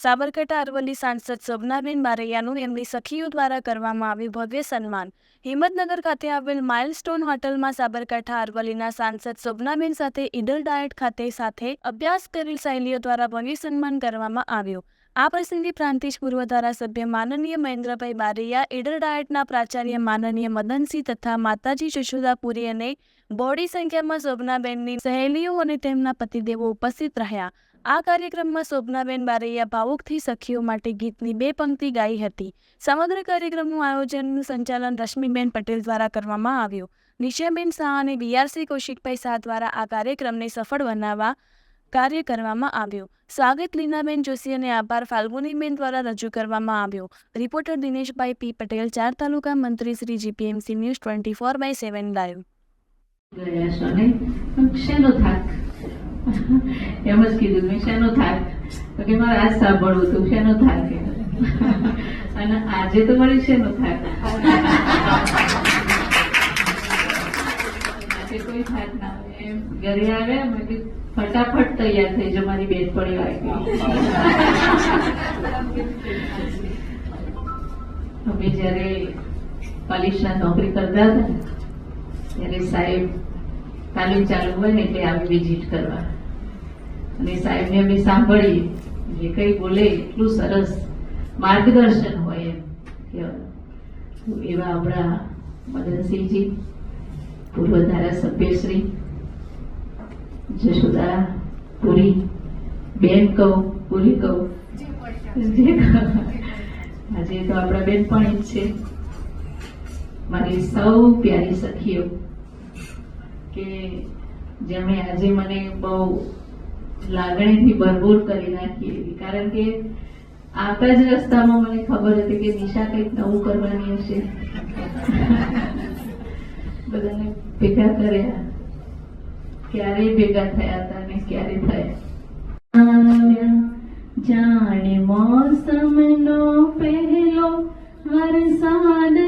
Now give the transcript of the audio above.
સાબરકાંઠા અરવલ્લી સાંસદ શોભનાબેન બારૈયાનું એમની સખીઓ દ્વારા કરવામાં આવ્યું ભવ્ય સન્માન. હિંમતનગર ખાતે આવેલ માઇલસ્ટોન હોટલમાં સાબરકાંઠા અરવલ્લીના સાંસદ શોભનાબેન સાથે ઈડલ ડાયટ ખાતે સાથે અભ્યાસ કરેલ શૈલીઓ દ્વારા ભવ્ય સન્માન કરવામાં આવ્યું. આ પ્રસંગે પ્રાંતિજ પૂર્વ ધારાસભ્ય માનનીય મહેન્દ્રભાઈ બારૈયા, ઈડલ ડાયટના પ્રાચાર્ય માનનીય મદનસિંહ તથા માતાજી જશોદાપુરી અને બોડી સંખ્યામાં શોભનાબેનની સહેલીઓ અને તેમના પતિદેવો ઉપસ્થિત રહ્યા. આ કાર્યક્રમમાં શોભનાબેન બારૈયા ભાવુકથી સખીઓ માટે ગીતની બે પંક્તિ ગાઈ હતી. સમગ્ર કાર્યક્રમનું આયોજનનું સંચાલન રશ્મિબેન પટેલ દ્વારા કરવામાં આવ્યું. નિશાબેન શાહ અને બીઆરસી કૌશિકભાઈ શાહ દ્વારા આ કાર્યક્રમને સફળ બનાવવા કાર્ય કરવામાં આવ્યું. સ્વાગત લીનાબેન જોશી અને આભાર ફાલ્ગુનીબેન દ્વારા રજૂ કરવામાં આવ્યો. રિપોર્ટર દિનેશભાઈ પી પટેલ, ચાર તાલુકા મંત્રી Shri GPMC news twenty four by seven live. એમ જ કીધું મેં, શેનો થાક? તો કે, મારે આજ સાંભળવું હતું, શેનો થાક કે અને આજે તો વળી શેનો થાક? આજે કોઈ થાક ના એમ ઘરે આવ્યા મેં ફટાફટ તૈયાર થઈ જો મારી બેનપણી આવી અમે જયારે પાલિશના નોકરી કરતા હતા ત્યારે સાહેબ તાલીમ ચાલુ હોય ને એટલે આવી વિઝિટ કરવા. અને સાહેબને અમે સાંભળીએ. જે કંઈ બોલે એટલું સરસ માર્ગદર્શન હોય એમ. કે એવા આપણા મદનસિંહજી, પૂર્વ ધારાસભ્યશ્રી જશોદા પુરી. બેન કહું, પુરી કહું. આજે તો આપણા બેનપણી જ છે. મારી સૌ પ્યારી સખીઓ. કે જેમણે આજે મને બહુ લાગણીથી ભરપૂર કરી નાખી કારણ કે આવતા જ રસ્તામાં મને ખબર હતી કે દિશા કંઈક નવું કરવાની હશે. બધાને ભેગા કર્યા. ક્યારે ભેગા થયા હતા ને ક્યારે થયા. જાણે મોસમનો પહેલો વરસાદની